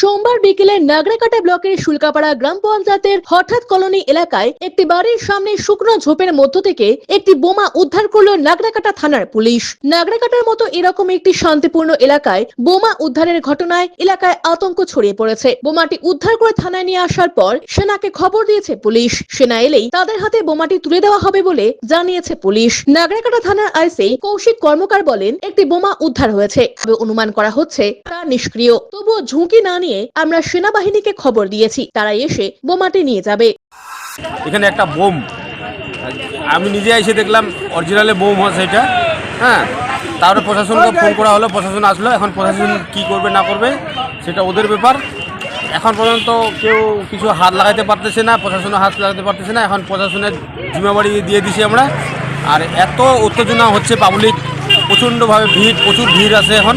সোমবার বিকেলে নাগরাকাটা ব্লকের শুল্কাপাড়া গ্রাম পঞ্চায়েতের হঠাৎ কলোনি এলাকায় একটি বাড়ির সামনে শুকনো ঝোপের মধ্য থেকে একটি বোমা উদ্ধার করল নাগরাকাটা থানার পুলিশ। নাগরাকাটার মতো এরকম একটি শান্তিপূর্ণ এলাকায় বোমা উদ্ধারের ঘটনায় এলাকায় আতঙ্ক ছড়িয়ে পড়েছে। বোমাটি উদ্ধার করে থানায় নিয়ে আসার পর সেনাকে খবর দিয়েছে পুলিশ। সেনা এলেই তাদের হাতে বোমাটি তুলে দেওয়া হবে বলে জানিয়েছে পুলিশ। নাগরাকাটা থানার আইসি কৌশিক কর্মকার বলেন, একটি বোমা উদ্ধার হয়েছে। অনুমান করা হচ্ছে তা নিষ্ক্রিয়। তবুও ঝুঁকি না নিয়ে আমরা সেনাবাহিনীকে খবর দিয়েছি। তারা এসে বোমাটি নিয়ে যাবে। এখানে একটা বোম। আমি নিজে এসে দেখলাম অরিজিনালে বোম হচ্ছে এটা হ্যাঁ তারপরে প্রশাসনকে ফোন করা হলো, প্রশাসন আসলো, এখন প্রশাসন কি করবে, না করবে, সেটা ওদের ব্যাপার। এখন পর্যন্ত কেউ কিছু হাত লাগাতে পারতেছে না, প্রশাসনও হাত লাগাতে পারতেছে না, এখন প্রশাসনের জিম্মাবাড়ি দিয়ে দিছি আমরা। আর এত উত্তেজনা হচ্ছে পাবলিক প্রচণ্ডভাবে ভিড়, প্রচুর ভিড় আছে এখন।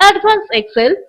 Advanced Excel.